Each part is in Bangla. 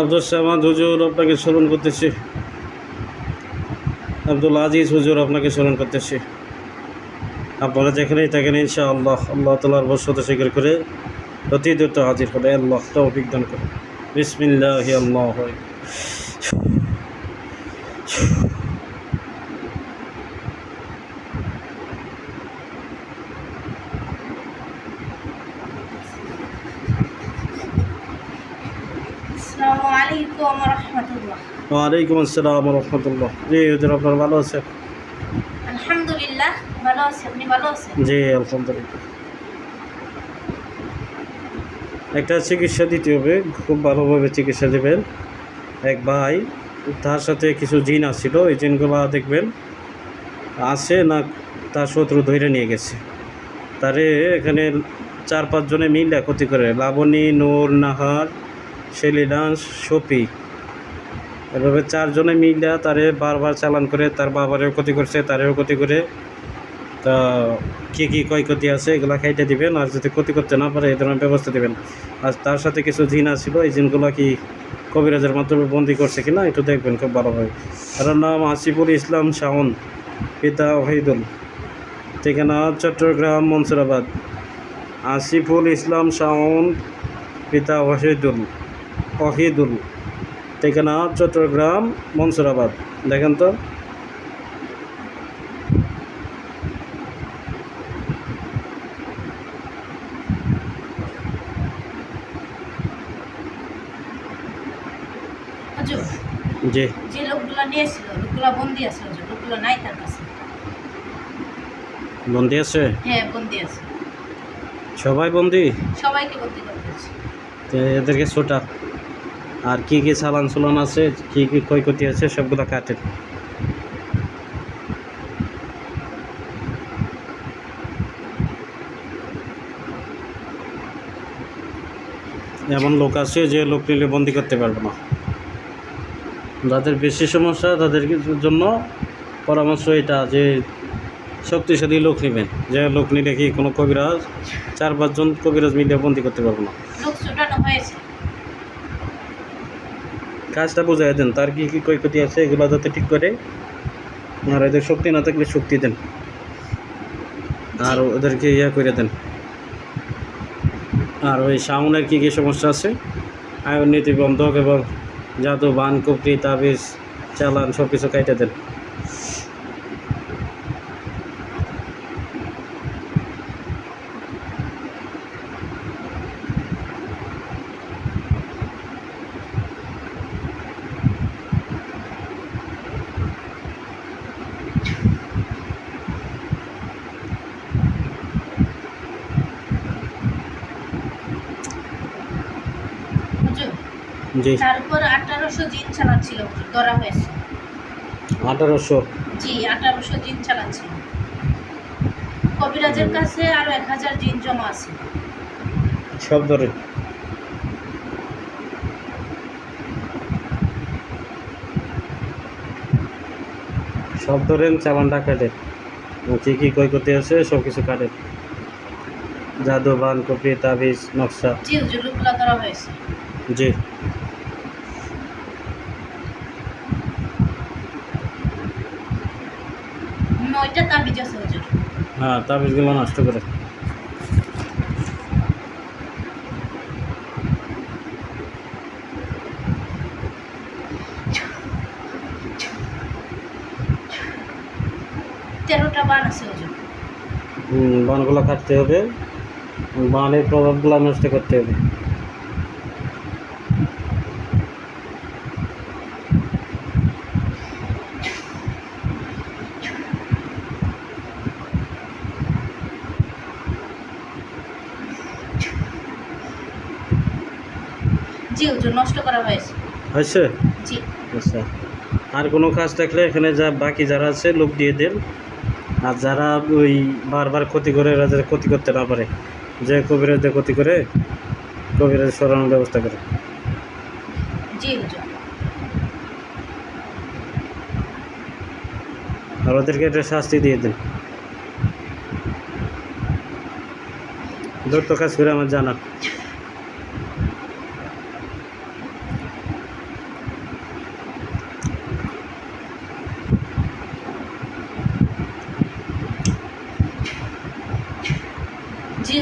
আব্দুল সামাদ হুজুর আপনাকে স্মরণ করতেছি। আব্দুল আজিজ হুজুর আপনাকে স্মরণ করতেছি। আপনারা যেখানেই থাকেন ইনশা আল্লাহ আল্লাহ তালার বসত স্বীকার করে অতি দ্রুত হাজির হবে আল্লাহ তৌফিক দান করে বিসমিল্লাহ আল্লাহ আসসালামু আলাইকুম রহমতুল্লাহ। ওয়ালাইকুম আসসালাম রহমতুল্লাহ। জি হুজুর আপনার ভালো আছে আলহামদুলিল্লাহ ভালো আছি। আপনি ভালো আছেন? জি আলহামদুলিল্লাহ। একটা চিকিৎসা দিতে হবে খুব ভালোভাবে চিকিৎসা দেবেন। এক ভাই তার সাথে কিছু জিন আসছিল এই জিনগুলো দেখবেন আছে না তার শত্রু ধরে নিয়ে গেছে। তারে এখানে চার পাঁচজনে মিলে ক্ষতি করে। লাবণী নূর নাহার শেলিডান্স শফি এভাবে চারজনে মিলে তারে বারবার চালান করে তার বাবারেও ক্ষতি করছে, তারেও ক্ষতি করে। তা কী কী ক্ষয়ক্ষতি আছে এগুলো খাইতে দিবেন, আর যদি ক্ষতি করতে না পারে এই ধরনের ব্যবস্থা দেবেন। আর তার সাথে কিছু জিন আছিল, এই জিনগুলো কি কবিরাজের মাধ্যমে বন্দি করছে কিনা একটু দেখবেন খুব ভালোভাবে তার নাম আসিফুল ইসলাম শাওন, পিতা ওহিদুল ঠিকানা চট্টগ্রাম, মনসুরাবাদ। আসিফুল ইসলাম শাওন, পিতা ওহিদুল ওহিদুল ঠিকানা চট্টগ্রাম মনসুরাবাদ। দেখেন তো। হুজুর জি। যে লোকগুলো নিয়েছিল লোকগুলো বন্দি আছে হুজুর নাই তার কাছে। বন্দি আছে? হ্যাঁ বন্দি আছে। সবাই বন্দি? সবাইকে বন্দি এদেরকে ছোটা। আর কি কি চালান চুলান আছে, কি কি ক্ষয়ক্ষতি আছে, সবগুলো কাটেন এমন লোক আছে যে লোক নিলে বন্দি করতে পারবে না। যাদের বেশি সমস্যা, তাদের জন্য পরামর্শ এটা যে শক্তিশালী লোক নেবেন। যে লোক নিলে কি কোনো কবিরাজ, চার পাঁচজন কবিরাজ মিলে বন্দি করতে পারব না। কাজটা বোঝাই দেন, তার কী কী ক্ষয়ক্ষতি আছে এগুলো যাতে ঠিক করে। আর এদের শক্তি না থাকলে শক্তি দেন। আর ওদেরকে ইয়া করে দেন। আর ওই সাউনের কী কী সমস্যা আছে? আয়ন নীতি বন্ধক এবং জাদু, বান কুপড়ি তাবিজ, চালান সব কিছু কাইটে দেন হুজুর জি। তার উপর আঠারোশো জিন হুজুর ধরা হয়েছে। আঠারোশো? জি আঠারোশো জিন চালাচ্ছিল। কবিরাজের কাছে আরও এক হাজার জিন জমা আছে। সব ধরে। সব ধরেন চালানটা কাটে। কী কী ক্ষয়ক্ষতি আছে সব কিছু কাটে। জাদু বান কপি তাবিজ নকশা। জি জি। নয়টা তাবিজ আছে হুজুর হ্যাঁ তাবিজগুলো নষ্ট করে। তেরোটা বান আছে হুজুর বানগুলো কাটতে হবে। বানের প্রভাবগুলো নষ্ট করতে হবে। জি হুজুর নষ্ট করা হয়েছে। হয়েছে? জি। আচ্ছা। আর কোনো কাজ থাকলে এখানে যা বাকি যারা আছে লোক দিয়ে দেন। আর যারা ওই বারবার ক্ষতি করে এরা যাতে ক্ষতি করতে না পারে। যে কবিরাজদের ক্ষতি করে কবিরাজ সরানোর ব্যবস্থা করে। জি হুজুর। আর ওদেরকে একটা শাস্তি দিয়ে দেন। দৈত্য কাজ করে আমার জানা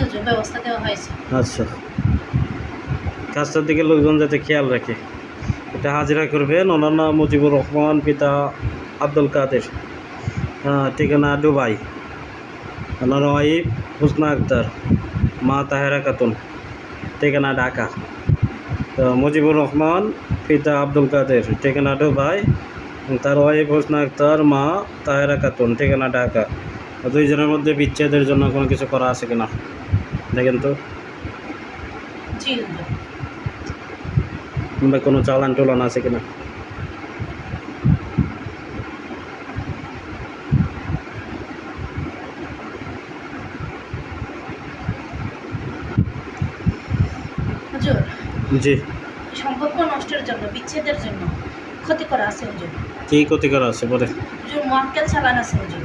হুজুর ব্যবস্থা দেওয়া হয়েছে আচ্ছা। কাজটার দিকে লোকজন যাতে খেয়াল রাখে। এটা হাজিরা করবেন ওনার নাম মুজিবুর রহমান, পিতা আব্দুল কাদের। ঠিকানা দুবাই। ওনার ওয়াইফ হুসনা আক্তার, মা তাহেরা খাতুন। ঠিকানা ঢাকা। তো মুজিবুর রহমান, পিতা আব্দুল কাদের। ঠিকানা দুবাই। তার ওয়াইফ হুসনা আক্তার, মা তাহেরা খাতুন। ঠিকানা ঢাকা। দুইজনের মধ্যে বিচ্ছেদের জন্য কোনো কিছু করা আছে কিনা? দেখেন তো। কিংবা কোনো চালান টোলান আছে কিনা? জি। সম্পর্ক নষ্টের জন্য বিচ্ছেদের জন্য ক্ষতি করা আছে হুজুর। কী ক্ষতিকর আছে বলে হুজুর মোয়াক্কেল চালান আছে হুজুর।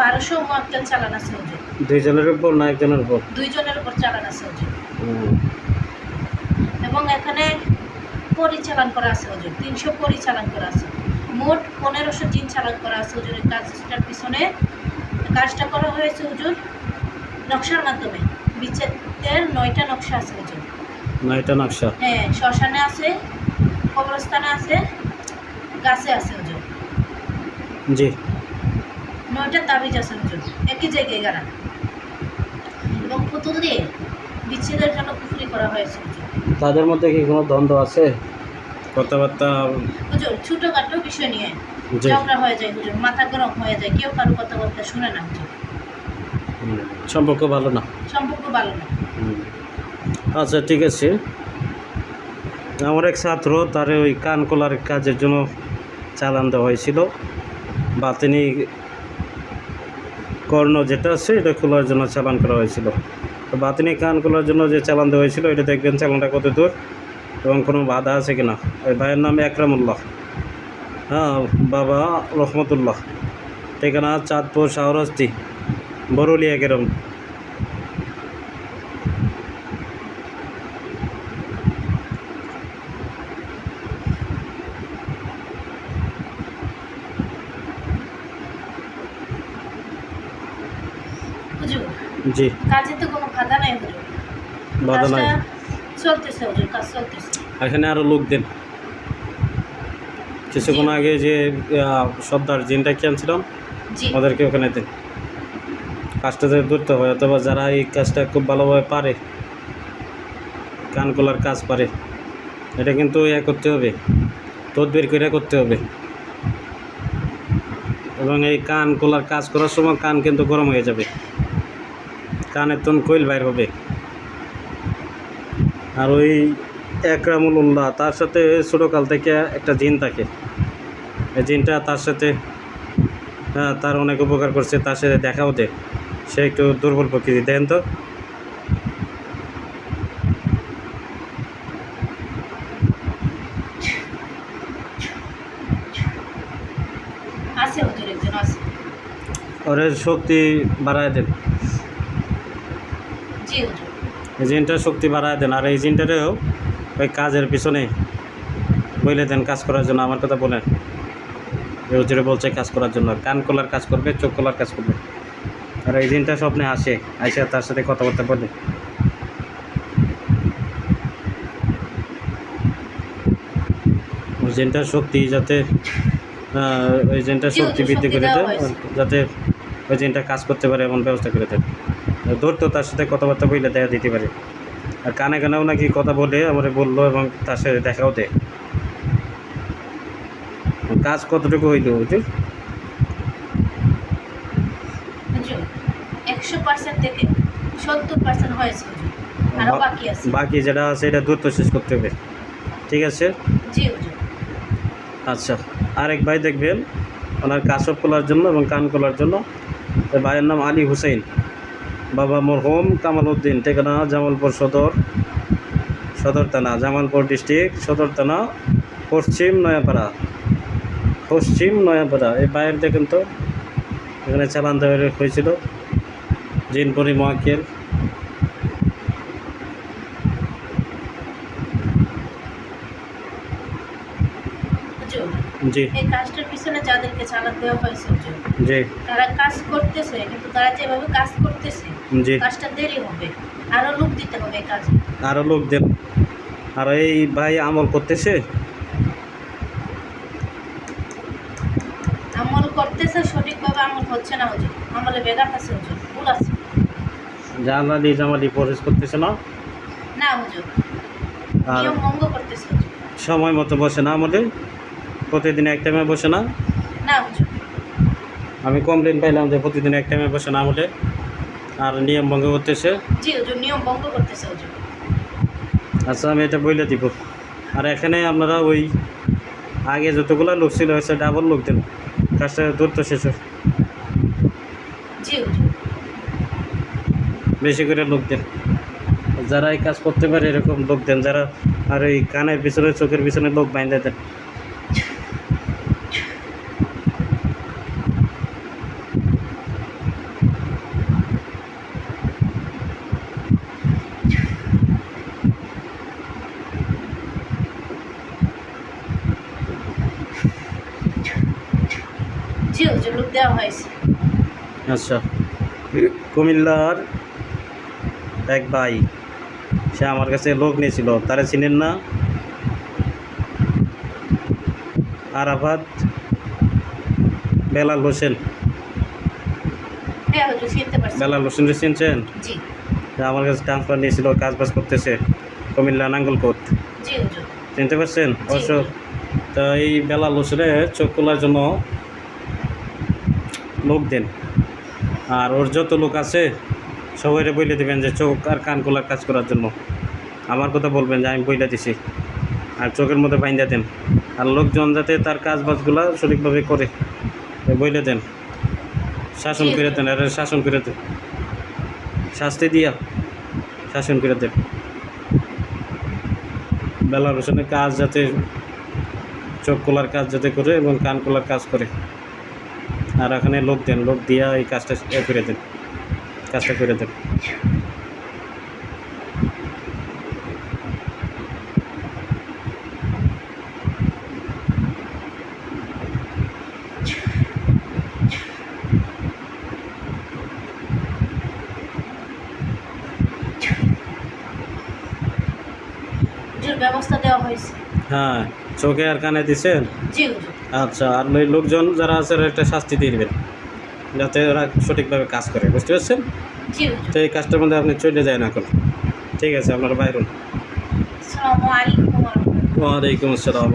বারোশো মোয়াক্কেল চালান আছে হুজুর। দুইজনের উপর না একজনের উপর? দুইজনের উপর চালান আছে হুজুর। এবং এখানে পরিচালন করা আছে হুজুর তিনশো পরিচালন করা আছে। মোট পনেরোশো জিন চালান করা আছে এই কাজটার পিছনে কাজটা করা হয়েছে হুজুর নকশার মাধ্যমে। বিচ্ছেদের নয়টা নকশা আছে হুজুর নয়টা নকশা? হ্যাঁ শ্মশানে আছে কবরস্থানে আছে গাছে আছে হুজুর জি। নয়টা তাবিজ আছে হুজুর একই জায়গায় গাড়া। এবং পুতুল দিয়ে বিচ্ছেদের জন্য পুকুরি করা হয়েছে। তাদের মধ্যে কি কোনো দ্বন্দ্ব আছে? কথাবার্তা হুজুর ছোটোখাটো বিষয় নিয়ে ঝগড়া হয়ে যায় হুজুর মাথা গরম হয়ে যায় কেউ কারও কথাবার্তা শুনে না হুজুর। সম্পর্ক ভালো না। সম্পর্ক ভালো না। আচ্ছা ঠিক আছে। আমার এক ছাত্র তার ওই কান কলার কাজের জন্য চালান দেওয়া হয়েছিল। বা তিনি কর্ণ যেটা আছে এটা খোলার জন্য চালান করা হয়েছিল। তো বাতিনি কান খোলার জন্য যে চালান দেওয়া হয়েছিল, এটা দেখবেন চালানটা কত দূর এবং কোনো বাধা আছে কিনা। ওই ভাইয়ের নাম একরামুল্লাহ। হ্যাঁ বাবা রহমতুল্লাহ। ঠিকানা চাঁদপুর শাহরস্তি, বরুলিয়া গেরম হুজুর জি। কাজে তো কোনো বাধা নাই হুজুর। বাধা নাই। চলতেছে হুজুর কাজ চলতেছে। এখানে আরও লোক দেন। কিছুক্ষণ আগে যে সর্দার জিনটা কি আনছিলাম? ওদেরকে ওখানে দেন। কাজটা যদি ধরতে হয় অথবা যারা এই কাজটা খুব ভালোভাবে পারে কান কলার কাজ পারে এটা কিন্তু ইয়ে করতে হবে তদবির করে করতে হবে। এবং এই কান কলার কাজ করার সময় কান কিন্তু গরম হয়ে যাবে। কানের তন কইল বাইর হবে। আর ওই একরামুল উল্লাহ তার সাথে ছোটোকাল থেকে একটা জিন থাকে। এই জিনটা তার সাথে হ্যাঁ তার অনেক উপকার করছে তার সাথে দেখাও দে। সে একটু দুর্বল প্রকৃতি দেন তো। ওর শক্তি বাড়ায় দেন। জি হুজুর এই জিনটার শক্তি বাড়ায় দেন আর এই জিনটারেও ওই কাজের পিছনে বইলে দেন কাজ করার জন্য। আমার কথা বলেন। এই বলছে কাজ করার জন্য। কান কলার কাজ করবে চোখ কলার কাজ করবে। আর এই দিনটা স্বপ্নে আসে আইসা তার সাথে কথাবার্তা বলে। ওই জিনটার শক্তি যাতে আহ, ওই জিনটার শক্তি বৃদ্ধি করে দেয় যাতে ওই জিনটা কাজ করতে পারে এমন ব্যবস্থা করে দেন ধরতো তার সাথে কথাবার্তা বলে দেখা দিতে পারে। আর কানে কানেও নাকি কথা বলে আমার বলল এবং তার সাথে দেখাও দেয়। কাজ কতটুকু হইল হুজুর? হুজুর একশো পার্সেন্ট থেকে সত্তর পার্সেন্ট হয়েছে আরও বাকি আছে। বাকি যেটা আছে এটা দ্রুত শেষ করতে হবে। ঠিক আছে? জি হুজুর। আচ্ছা আরেক ভাই দেখবেন ওনার কাশব খোলার জন্য এবং কান খোলার জন্য। ভাইয়ের নাম আলী হুসেন বাবা মরহুম কামাল উদ্দিন ঠিকানা জামালপুর সদর সদর থানা জামালপুর ডিস্ট্রিক্ট সদর থানা পশ্চিম নয়াপাড়া পশ্চিম নয়াপাড়া। এই ভাইয়ের দেখেন তো এখানে চালান দেওয়া হয়েছিল জিনপুরি মহাকের জি। এই কাজটার পিছনে যাদেরকে চালান দেওয়া হয়েছে জি। তারা কাজ করতেছে কিন্তু তারা যেভাবে কাজ করতেছে জি। কাজটা দেরি হবে। আরও লোক দিতে হবে কাজে। আরও লোক দেন। আর এই ভাই আমল করতেছে? আমল করতেছে সঠিকভাবে আমল হচ্ছে না হুজুর। আমলে বেদাত আছে হুজুর ভুল আছে। জানালি জামালি পরিস করতেছে না? না হুজুর। আর নিয়ম ভঙ্গ করতেছে হুজুর। সময় মতো বসে না আমলে? প্রতিদিন এক টাইমে বসে না? না হুজুর। আমি কমপ্লেন পাইলাম যে প্রতিদিন এক টাইমে বসে না আমলে। আর নিয়ম ভঙ্গ করতেছে? জি হুজুর নিয়ম ভঙ্গ করতেছে হুজুর আচ্ছা আমি এটা বলে দিব। আর এখানে আপনারা ওই আগে যতগুলো লোক ছিল হচ্ছে ডাবল লোক দেন। কাজটা দ্রুত শেষ হয়। বেশি করে লোক দেন। যারা এই কাজ করতে পারে এরকম লোক দেন। যারা আর এই কানের পিছনে চোখের পিছনে লোক বাইন্ধে দেন জি হুজুর লোক দেওয়া হয়েছে। আচ্ছা। কুমিল্লার এক ভাই সে আমার কাছে লোক নিয়েছিল তারা চিনেন না? আরাফাত বেলাল হোসেন। হ্যাঁ বেলাল হোসেনকে চিনছেন? আমার কাছে ট্রান্সফার নিয়েছিল কাজ বাজ করতেছে কুমিল্লা নাঙ্গলকোট। চিনতে পারছেন? অবশ্য তো এই বেলাল হোসেনের চোখ খোলার জন্য লোক দেন। আর ওর যত লোক আছে সবাই বইলে দেবেন যে চোখ আর কান খোলার কাজ করার জন্য। আমার কথা বলবেন যে আমি বইলে দিছি। আর চোখের মধ্যে বাইন্দা দেন। আর লোকজন যাতে তার কাজ বাজগুলো সঠিকভাবে করে বইলে দেন। শাসন করে দেন আর শাসন করে দেন। শাস্তি দিয়া শাসন করে দেন। বেলার কাজ যাতে চোখ খোলার কাজ যাতে করে এবং কান খোলার কাজ করে। আর এখানে লোক দেন, লোক দিয়া এই কাজটা করে দেন, কাজটা করে দেন। ব্যবস্থা দেওয়া হয়েছে। হ্যাঁ চোখে আর কানে দিছেন? আচ্ছা আর ওই লোকজন যারা আছে ওরা একটা শাস্তি দিয়ে দেবেন যাতে ওরা সঠিকভাবে কাজ করে বুঝতে পারছেন? তো এই কাজটার মধ্যে আপনি চলে যায় না এখন। ঠিক আছে আপনারা বাইরুন ওয়ালাইকুম আসসালাম